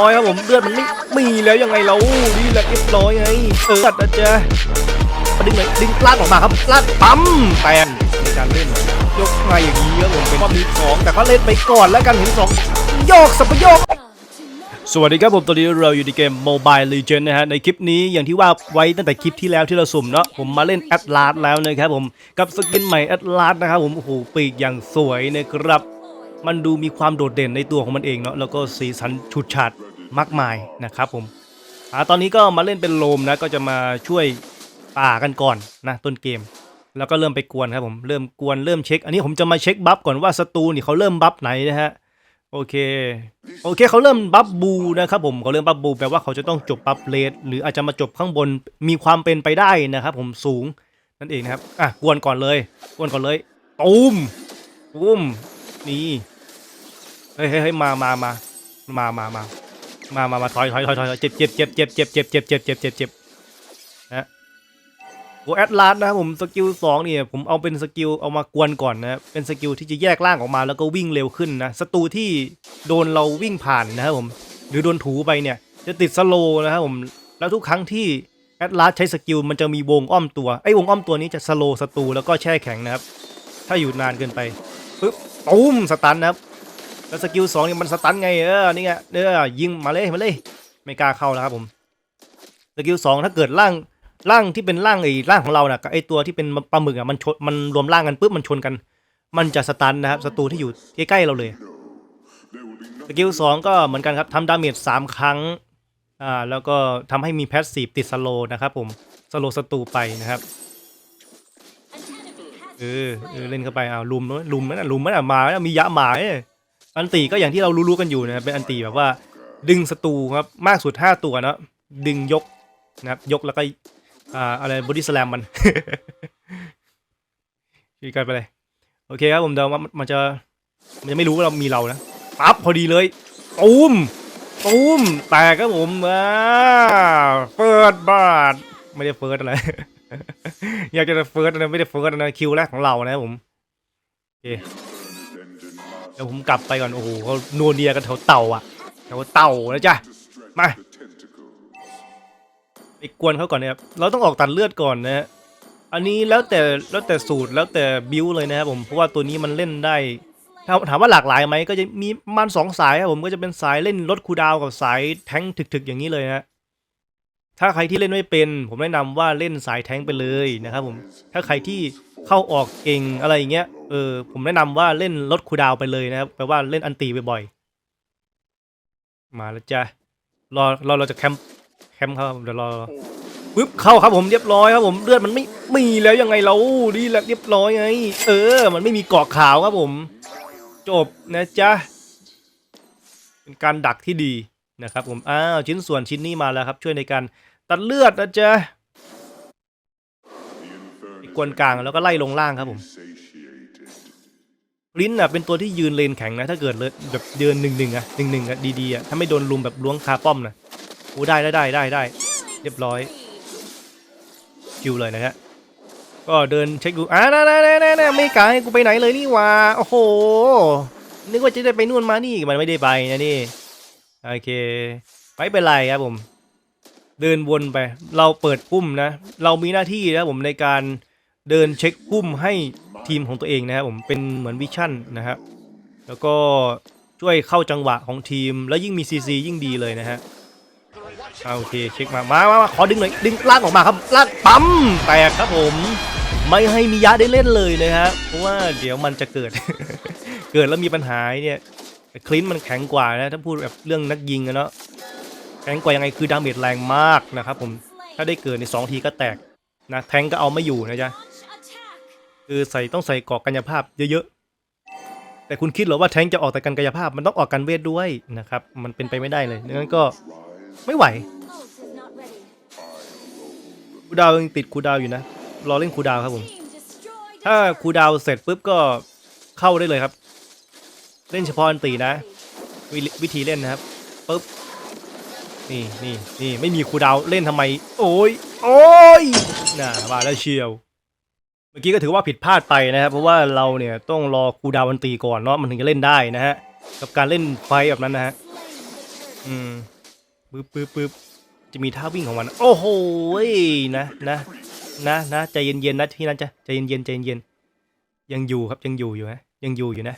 ร้อยครับผมเลือดมันไม่มีแล้วยังไงเรานี่แหละเรียบร้อยไงเออตัดนะจ๊ะมาดึงหน่อยดึงลากออกมาครับลากปั๊มแปนในการเล่นยกมาอย่างนี้ครับผมเป็นความมีของแต่ก็เล่นไปก่อนแล้วกันเห็นสองโยกสับโยกสวัสดีครับผมตอนนี้เราอยู่ในเกม Mobile Legends นะฮะ ในคลิปนี้อย่างที่ว่าไว้ตั้งแต่คลิปที่แล้วที่เราสุ่มเนาะผมมาเล่นแอดลาสแล้วนะครับผม กับสกินใหม่แอดลาสนะครับผม โอ้โห ปีกอย่างสวยนะครับ มันดูมีความโดดเด่นในตัวของมันเองเนาะแล้วก็สีสันฉูดฉาดมากมายนะครับผมอ่าตอนนี้ก็มาเล่นเป็นโลมนะก็จะมาช่วยป่ากันก่อนนะต้นเกม แล้วก็เริ่มไปกวนครับผมเริ่มกวนเริ่มเช็ค อันนี้ผมจะมาเช็คบัฟก่อนว่าศัตรูนี่เขาเริ่มบัฟไหนนะฮะโอเคโอเคเขาเริ่มบัฟบูนะครับผมเขาเริ่มบัฟบูแปลว่าเขาจะต้องจบบัฟเลดหรืออาจจะมาจบข้างบนมีความเป็นไปได้นะครับผมสูงนั่นเองนะครับอะกวนก่อนเลยกวนก่อนเลยตูมตูมนี่ เฮ้ยเฮ้ยเฮ้มามามามามามามามามาถอยถอยถอยถอยเจ็บเจ็บเจ็บเจ็บเจ็บเจ็บเจ็บเจ็บเจ็บเจ็บเจ็บนะโอแอดลาสนะครับผมสกิลสองเนี่ยผมเอาเป็นสกิลเอามากวนก่อนนะเป็นสกิลที่จะแยกร่างออกมาแล้วก็วิ่งเร็วขึ้นนะศัตรูที่โดนเราวิ่งผ่านนะครับผมหรือโดนถูไปเนี่ย จะติดสโลนะครับผมแล้วทุกครั้งที่แอดลาสใช้สกิลมันจะมีวงอ้อมตัวไอ้วงอ้อมตัวนี้จะสโลศัตรูแล้วก็แช่แข็งนะครับ ถ้าอยู่นานเกินไปปึ๊บตุ้มสตันนะครับ แล้วสกิลสองเนี่ยมันสตันไงเออนี่ไงเออยิงมาเลยมาเลยไม่กล้าเข้าแล้วครับผมสกิลสองถ้าเกิดร่างร่างที่เป็นร่างไอ้ร่างของเราน่ะกับไอ้ตัวที่เป็นปลาหมึกอะมันชนมันรวมร่างกันปุ๊บมันชนกัน มันจะสตันนะครับศัตรูที่อยู่ใกล้ๆเราเลยสกิลสองก็เหมือนกันครับทำดาเมจสามครั้งอ่าแล้วก็ทำให้มีแพสซีฟติดสโลนะครับผมสโลศัตรูไปนะครับเออเออเล่นเข้าไปเอาลุมด้วยลุมนั่นลุมนั่นมาแล้วมียะหมาเนี่ย อันตีก็อย่างที่เรารู้ๆกันอยู่นะครับเป็นอันตีแบบว่า ดึงศัตรูครับมากสุด 5 ตัวเนะดึงยกนะครับยกแล้วก็อ่าอะไรบอดี้สแลมมันชีกันไปเลยโอเคครับผมเดี๋ยวมันมันจะมันจะไม่รู้ว่าเรามีเรานะปั๊บพอดีเลยตูมตูมแต่กครับผมอ่าเปิดบาทไม่ได้เฟิร์สอะไรอยากจะเฟิร์สนะไม่ได้เฟิร์สนะคิวแรกของเรานะผมโอเค เดี๋ยวผมกลับไปก่อน โอ้โหเขานวเนียกันแถวเต่าอะแถวเต่านะจ๊ะ มาไปกวนเขาก่อนนะครับ เราต้องออกตัดเลือดก่อนนะอันนี้แล้วแต่แล้วแต่สูตรแล้วแต่บิวเลยนะครับผม เพราะว่าตัวนี้มันเล่นได้ถามถามว่าหลากหลายไหมก็จะมีมันสองสายครับผมก็จะเป็นสายเล่นลดคูดาวกับสายแท้งถึกๆอย่างนี้เลยนะ ถ้าใครที่เล่นไม่เป็น ผมแนะนำว่าเล่นสายแท้งไปเลยนะครับผมถ้าใครที่เข้าออกเก่งอะไรอย่างเงี้ยเออผมแนะนำว่าเล่นลดคูดาวไปเลยนะครับแปลว่าเล่นอันตีบ่อยๆมาแล้วจ้ะรอรอเราจะแคมป์แคมป์ครับเดี๋ยวรอปึ๊บเข้าครับผมเรียบร้อยครับผมเลือดมันไม่มีแล้วยังไงเรานี่แหละเรียบร้อยไง เออ มันไม่มีเกาะขาวครับผม จบนะจ๊ะเป็นการดักที่ดีนะครับผมอ้าวชิ้นส่วนชิ้นนี้มาแล้วครับ ช่วยในการ ตัดเลือดนะเจ๊กวนกลางแล้วก็ไล่ลงล่างครับผมลิ้นอะเป็นตัวที่ยืนเลนแข็งนะ ถ้าเกิดเลยแบบเดินหนึ่งหนึ่งอะหนึ่งหนึ่งอะดีๆอะถ้าไม่โดนลุมแบบล้วงคาป้อมนะโอ้ได้ได้ได้ได้ได้เรียบร้อยคิวเลยนะฮะก็เดินเช็คดูอ่าน่าน่าน่าน่าไม่ไกลกูไปไหนเลยนี่ว่าโอ้โหนึกว่าจะได้ไปนู่นมานี่มันไม่ได้ไปนะนี่โอเคไม่เป็นไรครับผม เดินวนไป เราเปิดพุ่มนะ เรามีหน้าที่นะผมในการเดินเช็คพุ่มให้ทีมของตัวเองนะครับผมเป็นเหมือนวิชั่นนะครับแล้วก็ช่วยเข้าจังหวะของทีม แล้วยิ่งมีซีซียิ่งดีเลยนะฮะอ่าโอเคเช็คมามามามาขอดึงหน่อยดึงลากออกมาครับลากปั๊มแตกครับผม ไม่ให้มียะได้เล่นเลยนะครับเพราะว่าเดี๋ยวมันจะเกิด เกิดแล้วมีปัญหาเนี่ยคลินมันแข็งกว่านะถ้าพูดแบบเรื่องนักยิงอะเนาะ แข็งกว่ายังไงคือดาเมจแรงมากนะครับผมถ้าได้เกิดในสองทีก็แตกนะแทงก็เอาไม่อยู่นะจ๊ะคือใส่ต้องใส่เกาะกายภาพเยอะๆ แต่คุณคิดหรอว่าแทงจะออกแต่กันกายภาพมันต้องออกกันเวทด้วยนะครับ มันเป็นไปไม่ได้เลยดังนั้นก็ไม่ไหวคูดาวยังติดคูดาวอยู่นะรอเล่นคูดาวครับผม ถ้าคูดาวเสร็จปุ๊บก็เข้าได้เลยครับ เล่นเฉพาะอันตีนะววิธีเล่นนะครับปุ๊บ นี่นี่นี่ไม่มีครูดาวเล่นทำไม โอ้ยโอ้ยน่าว่าแล้วเชียว เมื่อกี้ก็ถือว่าผิดพลาดไปนะครับ เพราะว่าเราเนี่ยต้องรอครูดาวน์อันตีก่อนเนาะมันถึงจะเล่นได้นะฮะ กับการเล่นไฟแบบนั้นนะฮะ อืมปึ๊บปึ๊บปึ๊บจะมีท่าวิ่งของมัน โอ้โหนะนะนะนะใจเย็นๆนะที่นั่นจะใจเย็นๆใจเย็นๆยังอยู่ครับยังอยู่อยู่นะยังอยู่อยู่นะ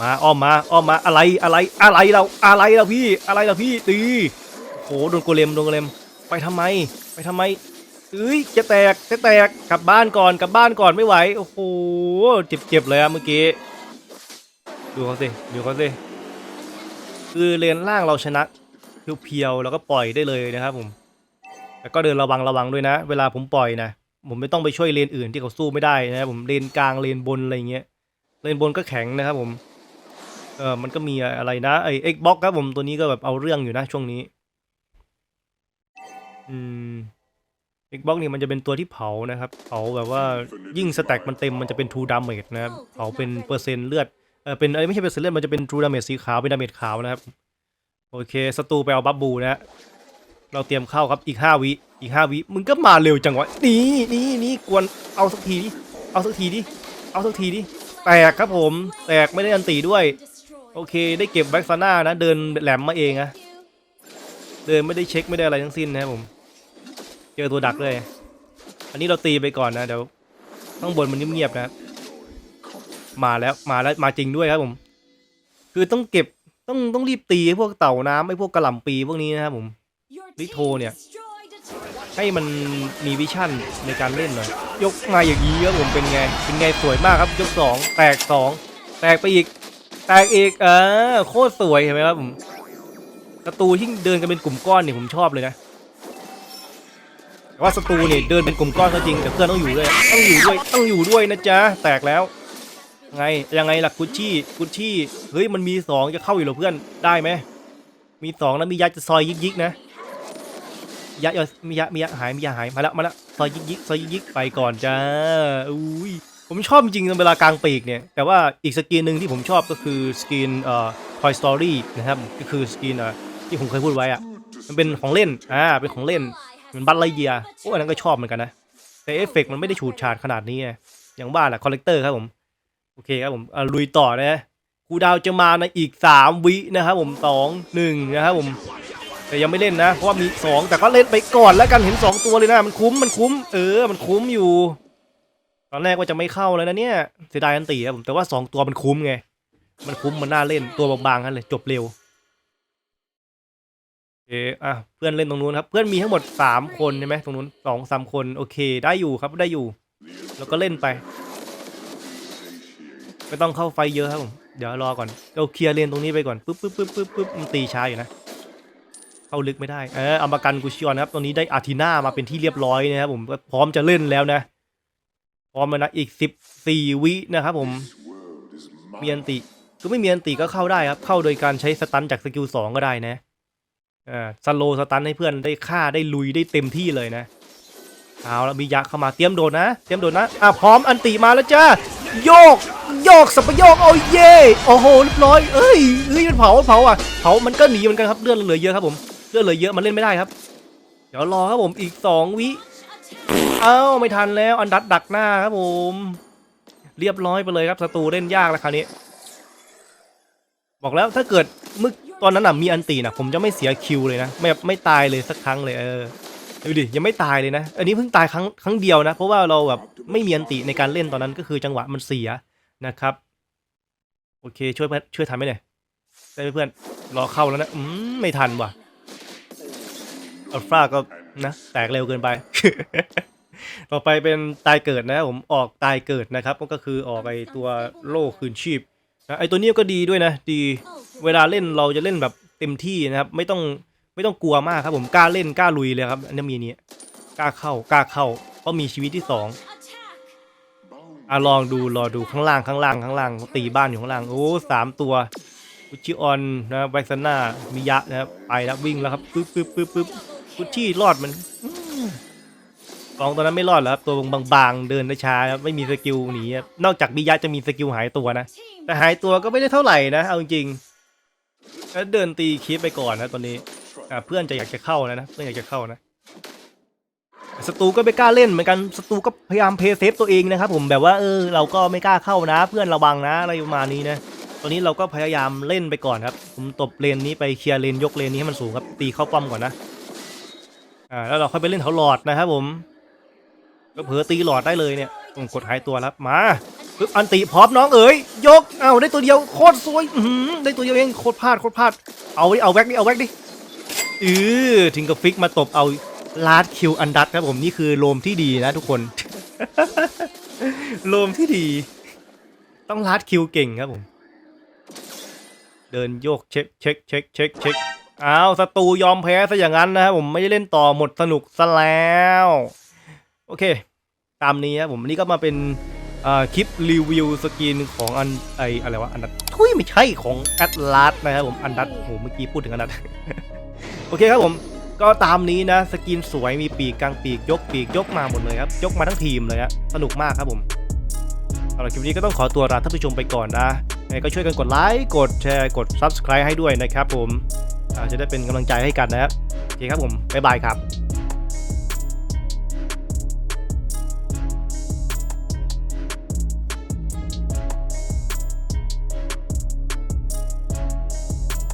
มาอ้อมมาอ้อมมาอะไรอะไรอะไรเราอะไรเราพี่อะไรเราพี่ตีโอโหโดนโกเลมโดนโกเลมไปทำไม ไปทำไมเอ้ยจะแตกจะแตกกลับบ้านก่อนกลับบ้านก่อนไม่ไหวโอ้โหเจ็บเจ็บเลยอะเมื่อกี้ดูเขาสิดูเขาสิคือเลนล่างเราชนะเพียวๆแล้วก็ปล่อยได้เลยนะครับผมแล้วก็เดินระวังระวังด้วยนะ เวลาผมปล่อยนะ ผมไม่ต้องไปช่วยเลนอื่นที่เขาสู้ไม่ได้นะครับผมเลนกลางเลนบนอะไรเงี้ยเลนบนก็แข็งนะครับผม เออมันก็มีอะไรนะไอเอ็กบ็อกครับผมตัวนี้ก็แบบเอาเรื่องอยู่นะช่วงนี้ อืมเอ็กบ็อกนี่มันจะเป็นตัวที่เผานะครับ เผาแบบว่ายิ่งสแต็กมันเต็มมันจะเป็นทูดาเมจนะครับ เผาเป็นเปอร์เซ็นต์เลือด เออเป็นเอ้ไม่ใช่เปอร์เซ็นต์เลือดมันจะเป็นทูดาเมจสีขาวเป็นดาเมจขาวนะครับ โอเคศัตรูไปเอาบัฟบูนะเราเตรียมเข้าครับอีกห้าวิอีกห้าวิมึงก็มาเร็วจังวะนี่นี่นี่กวนเอาสักทีดิเอาสักทีดิเอาสักทีดิแตกครับผม แตกไม่ได้อันตีด้วย โอเค ได้เก็บแบ็กซาน่านะ เดินแหลมมาเองอะเดินไม่ได้เช็คไม่ได้อะไรทั้งสิ้นนะครับผม เจอตัวดักเลย อันนี้เราตีไปก่อนนะ เดี๋ยวข้างบนมันเงียบๆนะ มาแล้วมาแล้วมาจริงด้วยครับผม คือต้องเก็บต้องต้องรีบตีพวกเต่าน้ำไอ้พวกกระหล่ำปีพวกนี้นะครับผมลิโทเนี่ยให้มันมีวิชั่นในการเล่นหน่อย ยกมาอย่างนี้ครับผมเป็นไง เป็นไงสวยมากครับ ยกสองแตกสองแตกไปอีก แตกอีกเออโคตรสวยเห็นไหมครับผมศัตรูที่เดินกันเป็นกลุ่มก้อนเนี่ยผมชอบเลยนะแต่ว่าศัตรูเนี่ยเดินเป็นกลุ่มก้อนก็จริงแต่เพื่อนต้องอยู่ด้วยต้องอยู่ด้วยต้องอยู่ด้วยนะจ๊ะแตกแล้ว ไงยังไงล่ะกุชชี่กุชชี่เฮ้ยมันมีสองจะเข้าอยู่หรอเพื่อนได้ไหมมีสองนะมียัดจะซอยยิกยิกๆนะยะยะมียะมียะหายมียะหายมาแล้วมาแล้วซอยยิกยิกซอยยิกยิกไปก่อนจ้าอุ้ย ผมชอบจริงๆเวลากลางปีกเนี่ย แต่ว่าอีกสกินหนึ่งที่ผมชอบก็คือสกินเอ่อ Toy Story นะครับ ก็คือสกินเอ่อที่ผมเคยพูดไว้อะมันเป็นของเล่น อ่า เป็นของเล่นเหมันบัตไลเยียโอ้อันนั้นก็ชอบเหมือนกันนะ แต่เอฟเฟกต์มันไม่ได้ฉูดฉาดขนาดนี้ไงอย่างบ้านแหละคอลเลกเตอร์ครับผม โอเคครับผมอะลุยต่อนะครูดาวจะมาในอีก 3 วินะครับผมสองหนึ่งนะครับผม แต่ยังไม่เล่นนะ เพราะว่ามีสองแต่ก็เล่นไปก่อนแล้วกันเห็นสองตัวเลยนะ มันคุ้ม มันคุ้ม เออ มันคุ้มอยู่ ตอนแรกว่าจะไม่เข้าแล้วนะเนี่ยเสียดายอันตีครับผมแต่ว่าสองตัวมันคุ้มไง มันคุ้มมันน่าเล่นตัวบางๆกันเลยจบเร็วโอเคอะเพื่อนเล่นตรงนู้นครับ เพื่อนมีทั้งหมดสามคนใช่ไหมตรงนู้นสองสามคนโอเค ได้อยู่ครับได้อยู่ แล้วก็เล่นไป ไม่ต้องเข้าไฟเยอะครับผมเดี๋ยวรอก่อนเราเคลียร์เลนตรงนี้ไปก่อนปึ๊บปึ๊บปึ๊บปึ๊บปึ๊บมันตีช้าอยู่นะเข้าลึกไม่ได้เออเอามากันกูชิออนนะครับตอนนี้ได้อาร์ทิน่ามาเป็นที่เรียบร้อยนะครับผมก็พร้อมจะเล่นแล้วนะ พร้อมแล้วนะอีกสิบสี่วินะครับผมมีอันติก็ไม่มีอันติก็เข้าได้ครับ เข้าโดยการใช้สตันจากสกิลสองก็ได้นะอ่าสโลสตันให้เพื่อนได้ฆ่าได้ลุยได้เต็มที่เลยนะเอาแล้วมียักษ์เข้ามาเตรียมโดนนะ เตรียมโดนนะอะพร้อมอันติมาแล้วจ้าโยกโยกสับโยกโอ้ยเย่โอ้โหเรียบร้อยเอ้ยเอ้ยมันเผามันเผาอะเผามันก็หนีเหมือนกันครับเลือดเหลือเยอะครับผมเลือดเหลือเยอะมันเล่นไม่ได้ครับ เดี๋ยวรอครับผมอีกสองวิ เอ้าไม่ทันแล้วอันดัดดักหน้าครับผม เรียบร้อยไปเลยครับศัตรูเล่นยากแล้วคราวนี้ บอกแล้วถ้าเกิดมึกตอนนั้นน่ะมีอันตีนะผมจะไม่เสียคิวเลยนะไม่ไม่ตายเลยสักครั้งเลยเออดูดิยังไม่ตายเลยนะ อันนี้เพิ่งตายครั้งครั้งเดียวนะ เพราะว่าเราแบบไม่มีอันติในการเล่นตอนนั้นก็คือจังหวะมันเสียนะครับ โอเคช่วยเพื่อนช่วยทันไหมเนี่ยได้เพื่อนรอเข้าแล้วนะอืมไม่ทันว่ะอัลฟาก็นะแตกเร็วเกินไป ต่อไปเป็นตายเกิดนะผมออกตายเกิดนะครับก็คือออกไอตัวโล่คืนชีพนะไอตัวนี้ก็ดีด้วยนะดีเวลาเล่นเราจะเล่นแบบเต็มที่นะครับ ไม่ต้องไม่ต้องกลัวมากครับผมกล้าเล่นกล้าลุยเลยครับอันนี้มีนี้กล้าเข้ากล้าเข้าเพราะมีชีวิตที่สองอะลองดูรอดูข้างล่างข้างล่างข้างล่างตีบ้านอยู่ข้างล่างโอ้สามตัวกุชิออนนะแบ็กซาน่ามิยะนะครับไปแล้ววิ่งแล้วครับปึ๊บปึ๊บปึ๊บปึ๊บกุชิรอดมัน สองตัวนั้นไม่รอดแล้วครับตัวบางๆเดินได้ช้าครับไม่มีสกิลหนีครับนอกจากมิยะจะมีสกิลหายตัวนะ แต่หายตัวก็ไม่ได้เท่าไหร่นะเอาจริงๆแล้วเดินตีคลิปไปก่อนนะตอนนี้อ่าเพื่อนจะอยากจะเข้านะนะเพื่อนอยากจะเข้านะแต่ศัตรูก็ไม่กล้าเล่นเหมือนกันศัตรูก็พยายามเพย์เซฟตัวเองนะครับผมแบบว่าเออเราก็ไม่กล้าเข้านะ เพื่อนระวังนะอะไรประมาณนี้นะตอนนี้เราก็พยายามเล่นไปก่อนครับ ผมตบเลนนี้ไปเคลียร์เลนยกเลนนี้ให้มันสูงครับตีเข้าป้อมก่อนนะอ่าแล้วเราค่อยไปเล่นเขาหลอดนะครับผม ก็เผลอตีหลอดได้เลยเนี่ยต้องกดหายตัวแล้วมาปึ๊บอันติพร้อมน้องเอ๋ยยกเอาได้ตัวเดียวโคตรสวยอืได้ตัวเดียวเองโคตรพลาดโคตรพลาดเอาดิเอาแว็กดิเอาแว็กดิเออถึงกับฟิกมาตบเอาลาดคิวอันดัตครับผมนี่คือโลมที่ดีนะทุกคนโลมที่ดี ต้องลาดคิวเก่งครับผม เดินโยกเช็คเช็คเช็คเช็คเช็คอ้าวศัตรูยอมแพ้ซะอย่างนั้นนะครับผมไม่ได้เล่นต่อหมดสนุกซะแล้ว โอเค ตามนี้ครับผมอันนี่ก็มาเป็นเอ่อคลิปรีวิวสกินของอันไออะไรวะอันดัตทุยไม่ใช่ของแอตลาสนะครับผมอันดัตโอ้โหเมื่อกี้พูดถึงอันดัตโอเคครับผมก็ตามนี้นะสกินสวยมีปีกกลางปีกยกปีกยกมาหมดเลยครับยกมาทั้งทีมเลยฮะสนุกมากครับผมสำหรับคลิปนี้ก็ต้องขอตัวลาท่านผู้ชมไปก่อนนะยังไงก็ช่วยกันกดไลค์กดแชร์กด Subscribe ให้ด้วยนะครับผมอ่าจะได้เป็นกำลังใจให้กันนะครับโอเคครับผมบ๊ายบายครับ